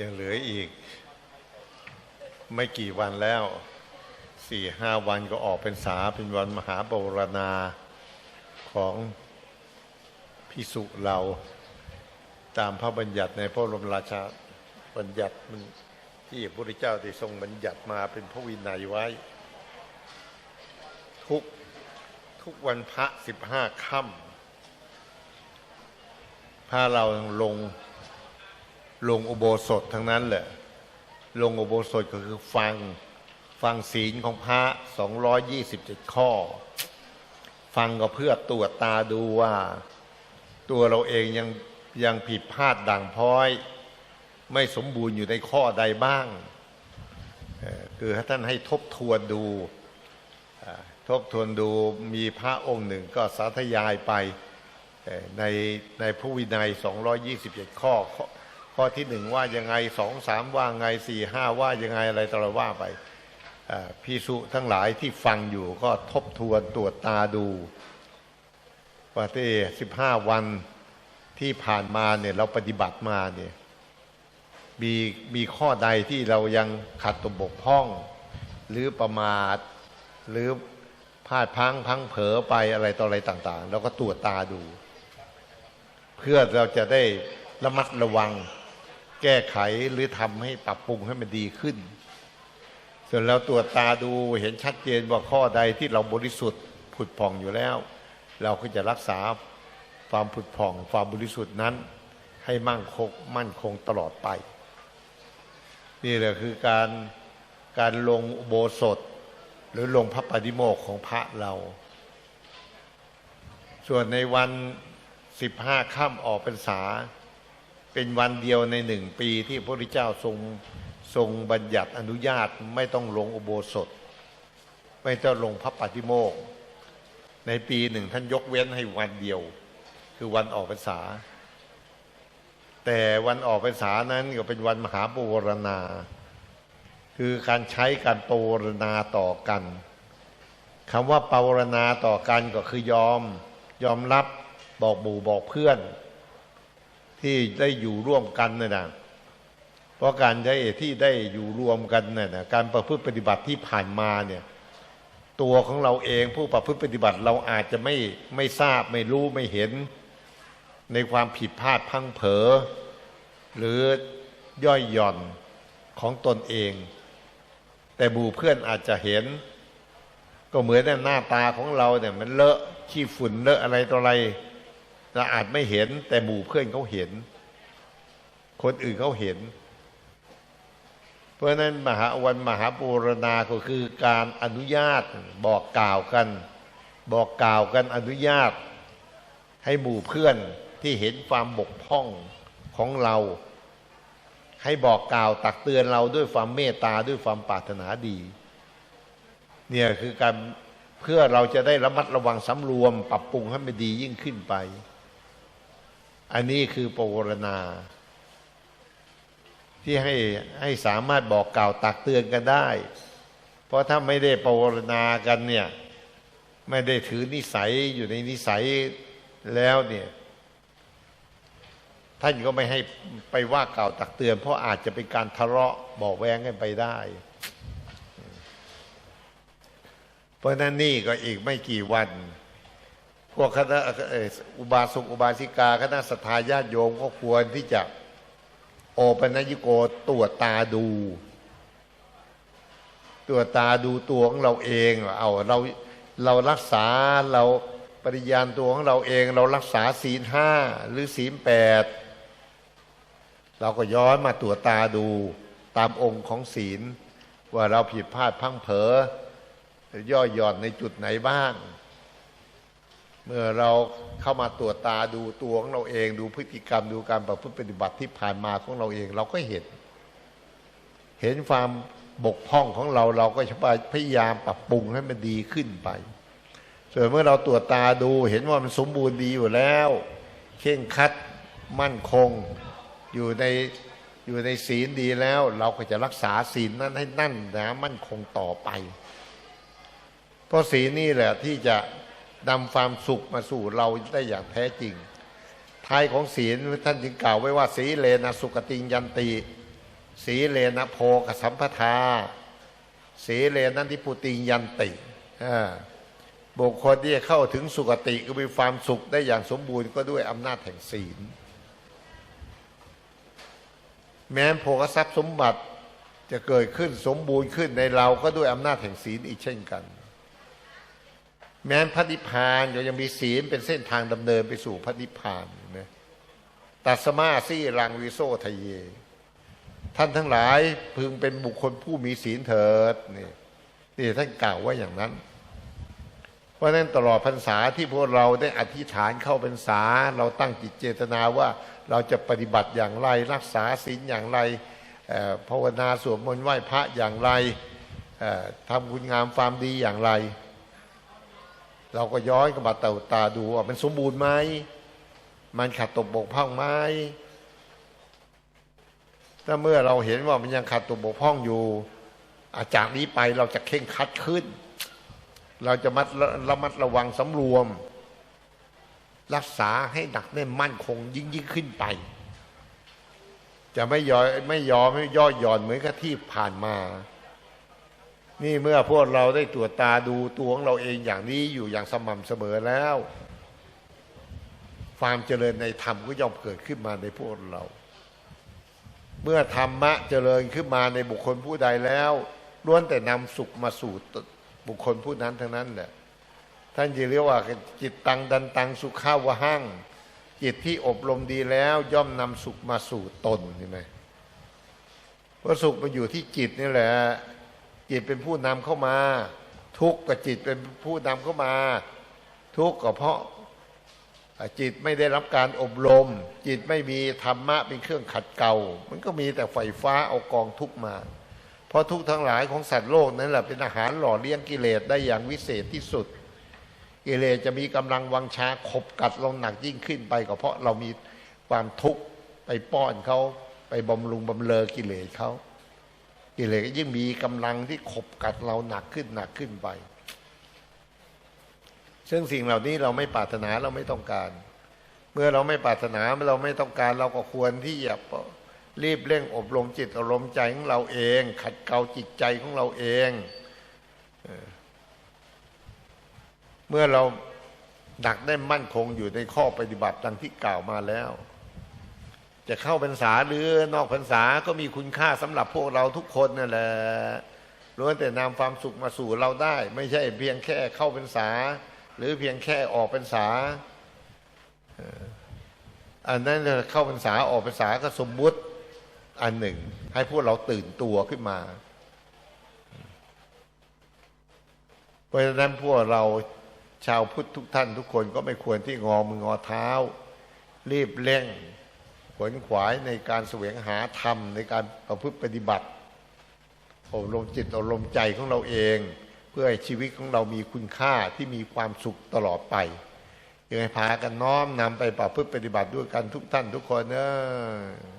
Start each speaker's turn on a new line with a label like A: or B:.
A: ยังเหลืออีก ไม่กี่วันแล้วสี่ห้าวันก็ออกเป็นสาเป็นวันมหาบรณาของพิสุเราตามพระบัญญัติในพระบรมราชาบัญญัติมันที่พระพุทธเจ้าได้ทรงบัญญัติมาเป็นพระวินัยไว้ ทุกทุกวันพระสิบห้าค่ำพาเราลง ลงอุโบสถทั้งนั้นแหละ ลงอุโบสถก็คือฟัง ฟังศีลของพระ227ข้อ ฟังก็เพื่อตรวจตาดูว่า ตัวเราเองยังยังผิดพลาดด่างพร้อย ไม่สมบูรณ์อยู่ในข้อใดบ้าง คือท่านให้ทบทวนดูทบทวนดูมีพระองค์หนึ่งก็สาธยายไปในในพระวินัย 227 ข้อ ข้อที่หนึ่งว่ายังไงสองสามว่าไงสี่ห้าว่ายังไงอะไรต่ออะไรว่าไปอ่าพิสุทั้งหลายที่ฟังอยู่ก็ทบทวนตรวจตาดูว่าที่สิบห้าวันที่ผ่านมาเนี่ยเราปฏิบัติมาเนี่ยมีมีข้อใดที่เรายังขัดตกบกพร่อง หรือประมาท หรือพลาดพังพังเผลอไปอะไรต่ออะไรต่าง ๆ เราก็ตรวจตาดู เพื่อเราจะได้ระมัดระวัง แก้ไขหรือทำให้ปรับปรุงให้มันดีขึ้น ส่วนเราตรวจตาดูเห็นชัดเจนว่าข้อใดที่เราบริสุทธิ์ผุดผ่องอยู่แล้ว เราก็จะรักษาความผุดผ่อง ความบริสุทธิ์นั้น ให้มั่งคงมั่นคงตลอดไป นี่แหละคือการการลงโบสถหรือลงพระปฏิโมกข์ของพระเรา ส่วนในวันสิบห้าค่ำออกพรรษา เป็นวันเดียวในหนึ่งปีที่พระพุทธเจ้าทรงทรงบัญญัติอนุญาตไม่ต้องลงอุโบสถ ไม่ต้องลงพระปฏิโมก ในปีหนึ่งท่านยกเว้นให้วันเดียว คือวันออกพรรษา แต่วันออกพรรษานั้นก็เป็นวันมหาปวารณา คือการใช้การปวารณาต่อกันคำว่าปวารณาต่อกันก็คือยอม ยอมรับบอกหมู่บอกเพื่อน ที่ได้อยู่ร่วมกันน่ะนะเพราะการได้ที่ได้อยู่รวมกันน่ะนะการประพฤติปฏิบัติที่ผ่านมาเนี่ย ตัวของเราเองผู้ประพฤติปฏิบัติเราอาจจะไม่ไม่ทราบไม่รู้ไม่เห็น ในความผิดพลาดพังเผลอหรือย่อยหย่อนของตนเอง แต่บูเพื่อนอาจจะเห็น ก็เหมือนในหน้าตาของเราเนี่ยมันเลอะขี้ฝุ่นเลอะอะไรต่ออะไร เราอาจไม่เห็น แต่หมู่เพื่อนเขาเห็น คนอื่นเขาเห็น เพราะนั้นมหาวันมหาปูรณาก็คือการอนุญาตบอกกล่าวกัน บอกกล่าวกันอนุญาต ให้หมู่เพื่อนที่เห็นความบกพร่องของเรา ให้บอกกล่าวตักเตือนเราด้วยความเมตตาด้วยความปรารถนาดี เนี่ยคือการเพื่อเราจะได้ระมัดระวังสำรวม ปรับปรุงให้มันดียิ่งขึ้นไป อันนี้คือปวารณา ที่ให้ให้สามารถบอกกล่าวตักเตือนกันได้ เพราะถ้าไม่ได้ปวารณากันเนี่ย ไม่ได้ถือนิสัยอยู่ในนิสัยแล้วเนี่ยท่านก็ไม่ให้ไปว่ากล่าวตักเตือน เพราะอาจจะเป็นการทะเลาะบอกแว้งกันไปได้ เพราะฉะนั้นนี่ก็อีกไม่กี่วัน พวกคณะอุบาสกอุบาสิกา คณะสัตยาญาติโยมก็ควรที่จะโอปัญญิโกตรวจตาดู ตรวจตาดูตัวของเราเองเอาเราเรารักษาเราปริญาณตัวของเราเอง เรารักษาศีลห้าหรือศีลแปดเราก็ย้อนมาตรวจตาดูตามองค์ของศีล ว่าเราผิดพลาดพังเผลอย่อหย่อนในจุดไหนบ้าง เมื่อเราเข้ามาตรวจตาดูตัวของเราเอง ดูพฤติกรรมดูการประพฤติปฏิบัติที่ผ่านมาของเราเอง เราก็เห็น เห็นความบกพร่องของเราเราก็จะพยายามปรับปรุงให้มันดีขึ้นไป ส่วนเมื่อเราตรวจตาดูเห็นว่ามันสมบูรณ์ดีอยู่แล้วเข่งคัดมั่นคงอยู่ในอยู่ในศีลดีแล้ว เราก็จะรักษาศีลนั้นให้นั่นนะมั่นคงต่อไป เพราะศีลนี่แหละที่จะ นำความสุขมาสู่เราได้อย่างแท้จริง ท้ายของศีลท่านจึงกล่าวไว้ว่า สีเลนะสุกติยันตีสีเลนะโพกสัมปทา สีเลนันทิปุติยันติบุคคลที่จะเข้าถึงสุคติก็มีความสุขได้อย่างสมบูรณ์ก็ด้วยอำนาจแห่งศีล แม้โภคทรัพย์สมบัติจะเกิดขึ้นสมบูรณ์ขึ้นในเราก็ด้วยอำนาจแห่งศีลอีกเช่นกัน แม้พระนิพพานก็ยังมีศีลเป็นเส้นทางดำเนินไปสู่พระนิพพานนะตัสมาซี่รังวิโซทะเย ท่านทั้งหลายพึงเป็นบุคคลผู้มีศีลเถิดนี่นี่ท่านกล่าวว่าอย่างนั้น เพราะนั้นตลอดพรรษาที่พวกเราได้อธิษฐานเข้าพรรษา เราตั้งจิตเจตนาว่าเราจะปฏิบัติอย่างไรรักษาศีลอย่างไรภาวนาสวดมนต์ไหว้พระอย่างไรทำคุณงามความดีอย่างไร เราก็ย้อนกลับมาเต่าตาดูว่ามันสมบูรณ์ไหมมันขาดตกบกพร่องไหมถ้าเมื่อเราเห็นว่ามันยังขาดตกบกพร่องอยู่อาจากนี้ไปเราจะเข่งคัดขึ้น เราจะมัดระระมัดระวังสำรวม รักษาให้หนักแน่นมั่นคงยิ่งยิ่งขึ้นไป จะไม่ยอมไม่ยอมไม่ย่อหย่อนเหมือนกับที่ผ่านมา นี่เมื่อพวกเราได้ตรวจตาดูตัวของเราเองอย่างนี้อยู่อย่างสม่ำเสมอแล้ว ความเจริญในธรรมก็ย่อมเกิดขึ้นมาในพวกเรา เมื่อธรรมะเจริญขึ้นมาในบุคคลผู้ใดแล้วล้วนแต่นำสุขมาสู่บุคคลผู้นั้นทั้งนั้นแหละท่านจะเรียกว่าจิตตังดันตังสุขาวหั่งจิตที่อบรมดีแล้วย่อมนำสุขมาสู่ตนใช่ไหมเพราะสุขมันอยู่ที่จิตนี่แหละ จิตเป็นผู้นำเข้ามา ทุกข์กับจิตเป็นผู้นำเข้ามา ทุกข์ก็เพราะจิตไม่ได้รับการอบรม จิตไม่มีธรรมะเป็นเครื่องขัดเกลามันก็มีแต่ไฟฟ้าเอากองทุกข์มา เพราะทุกข์ทั้งหลายของสัตว์โลกนั้นแหละเป็นอาหารหล่อเลี้ยงกิเลสได้อย่างวิเศษที่สุด กิเลสจะมีกำลังวังชาขบกัดเราหนักยิ่งขึ้นไปก็เพราะเรามีความทุกข์ไปป้อนเขาไปบำรุงบำเรอกิเลสเขา กิเลสก็ยิ่งมีกำลังที่ขบกัดเราหนักขึ้นหนักขึ้นไป ซึ่งสิ่งเหล่านี้เราไม่ปรารถนาเราไม่ต้องการ เมื่อเราไม่ปรารถนาเราไม่ต้องการเราก็ควรที่จะรีบเร่งอบรมจิตอารมณ์ใจของเราเอง ขัดเกลาจิตใจของเราเองเออเมื่อเราหนักได้มั่นคงอยู่ในข้อปฏิบัติดังที่กล่าวมาแล้ว จะเข้าพรรษาหรือนอกพรรษาก็มีคุณค่าสำหรับพวกเราทุกคนนั่นแหละล้วนแต่นำความสุขมาสู่เราได้ ไม่ใช่เพียงแค่เข้าพรรษา หรือเพียงแค่ออกพรรษาอันนั้นเข้าพรรษาออกพรรษาก็สมมุติอันหนึ่ง ให้พวกเราตื่นตัวขึ้นมา เพราะฉะนั้นพวกเราชาวพุทธทุกท่านทุกคนก็ไม่ควรที่งอมืองอเท้า รีบเร่ง ขวนขวายในการแสวงหาธรรมในการประพฤติปฏิบัติอบรมจิตอบรมใจของเราเอง เพื่อให้ชีวิตของเรามีคุณค่าที่มีความสุขตลอดไปยังไงพากันน้อมนำไปประพฤติปฏิบัติด้วยกันทุกท่านทุกคนเนอะ